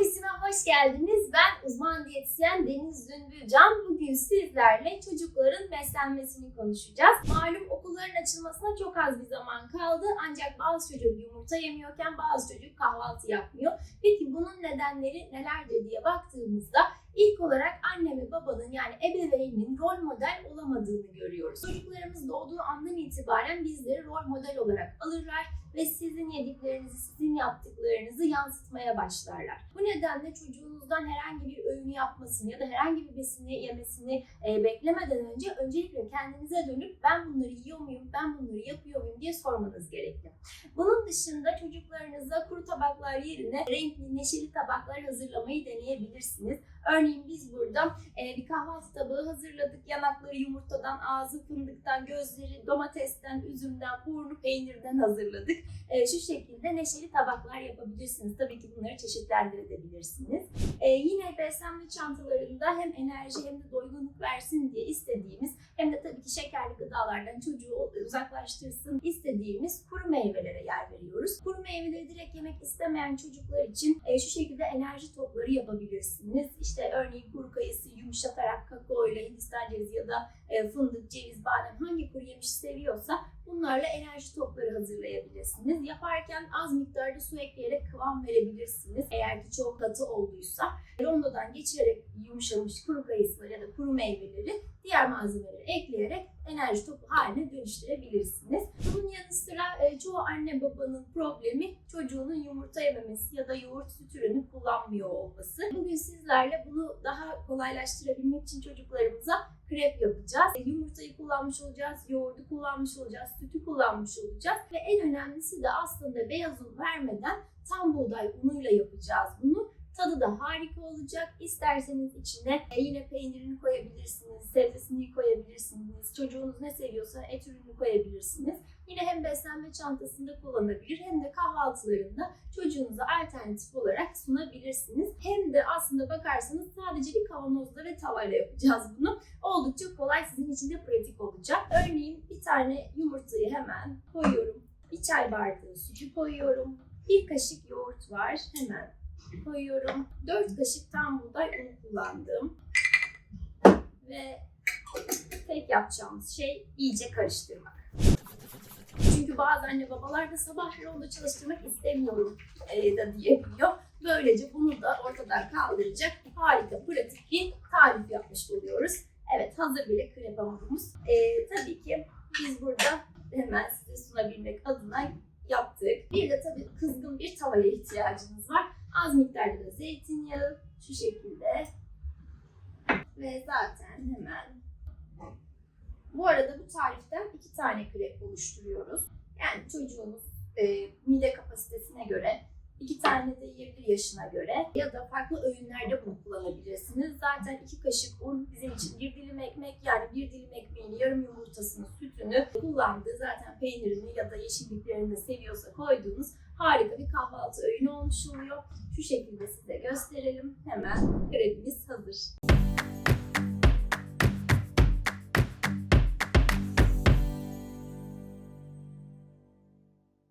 hoş geldiniz. Ben uzman diyetisyen Deniz Zümbülcan. Bugün sizlerle çocukların beslenmesini konuşacağız. Malum okulların açılmasına çok az bir zaman kaldı. Ancak bazı çocuk yumurta yemiyorken bazı çocuk kahvaltı yapmıyor. Peki bunun nedenleri nelerdir diye baktığımızda ilk olarak anne ve babanın yani ebeveynin rol model olamadığını görüyoruz. Çocuklarımız doğduğu andan itibaren bizleri rol model olarak alırlar ve sizin yediklerinizi, sizin yaptıklarınızı yansıtmaya başlarlar. Bu nedenle çocuğunuzdan herhangi bir öğünü yapmasını ya da herhangi bir besini yemesini e, beklemeden önce öncelikle kendinize dönüp ben bunları yiyor muyum, ben bunları yapıyor muyum diye sormanız gerekli. Bunun dışında çocuklarınıza kuru tabaklar yerine renkli, neşeli tabaklar hazırlamayı deneyebilirsiniz. Örneğin biz burada e, bir kahvaltı tabağı hazırladık. Yanakları yumurtadan, ağzı fındıktan, gözleri domatesten, üzümden, burnu peynirden hazırladık. E, şu şekilde neşeli tabaklar yapabilirsiniz. Tabii ki bunları çeşitlendirebilirsiniz. E, yine beslenme çantalarında hem enerji hem de doygunluk versin diye istediğimiz hem de tabii ki şekerli gıdalardan çocuğu uzaklaştırsın istediğimiz kuru meyvelere yer veriyoruz. Kuru meyveleri direkt yemek istemeyen çocuklar için e, şu şekilde enerji topları yapabilirsiniz. İşte örneğin kuru kayısı yumuşatarak kakao ile Hindistan cevizi ya da e, fındık, ceviz, badem hangi kuru yemiş seviyorsa bunlarla enerji topları hazırlayabilirsiniz. Yaparken az miktarda su ekleyerek kıvam verebilirsiniz. Eğer ki çok katı olduysa rondodan geçirerek yumuşamış kuru kayısıları ya da kuru meyveleri diğer malzemeleri ekleyerek enerji topu haline dönüştürebilirsiniz. Bunun yanı çoğu anne babanın problemi çocuğunun yumurta yememesi ya da yoğurt süt ürünü kullanmıyor olması. Bugün sizlerle bunu daha kolaylaştırabilmek için çocuklarımıza krep yapacağız. E, Yumurtayı kullanmış olacağız, yoğurdu kullanmış olacağız, sütü kullanmış olacağız ve en önemlisi de aslında beyaz un vermeden tam buğday unuyla yapacağız bunu. Tadı da harika olacak. İsterseniz içine e, yine peynirini koyabilirsiniz, sebzesini koyabilirsiniz. Çocuğunuz ne seviyorsa et ürünü koyabilirsiniz. Yine hem beslenme çantasında kullanabilir hem de kahvaltılarında çocuğunuza alternatif olarak sunabilirsiniz. Hem de aslında bakarsanız sadece bir kavanozda ve tavayla yapacağız bunu. Oldukça kolay sizin için de pratik olacak. Örneğin bir tane yumurtayı hemen koyuyorum. Bir çay bardağı sütü koyuyorum. Bir kaşık yoğurt var. Hemen koyuyorum. 4 kaşık tam buğday unu kullandım. Ve tek yapacağımız şey iyice karıştırmak. Çünkü bazı anne babalar da sabah ronda çalıştırmak istemiyorum e, da diyebiliyor. Böylece bunu da ortadan kaldıracak harika, pratik bir tarif yapmış oluyoruz. Evet, hazır bile krep. E, tabii ki biz burada hemen size sunabilmek adına yaptık. Bir de tabii kızgın bir tavaya ihtiyacınız var. Az miktarda da zeytinyağı şu şekilde. Ve zaten hemen arada bu tariften iki tane krep oluşturuyoruz. Yani çocuğunuz e, mide kapasitesine göre iki tane de yiyebilir yaşına göre ya da farklı öğünlerde bunu kullanabilirsiniz. Zaten iki kaşık un bizim için bir dilim ekmek yani bir dilim ekmeğin yarım yumurtasını, sütünü kullandığı zaten peynirini ya da yeşilliklerini seviyorsa koyduğunuz harika bir kahvaltı öğünü olmuş oluyor. Şu şekilde size gösterelim. Hemen krepimiz hazır.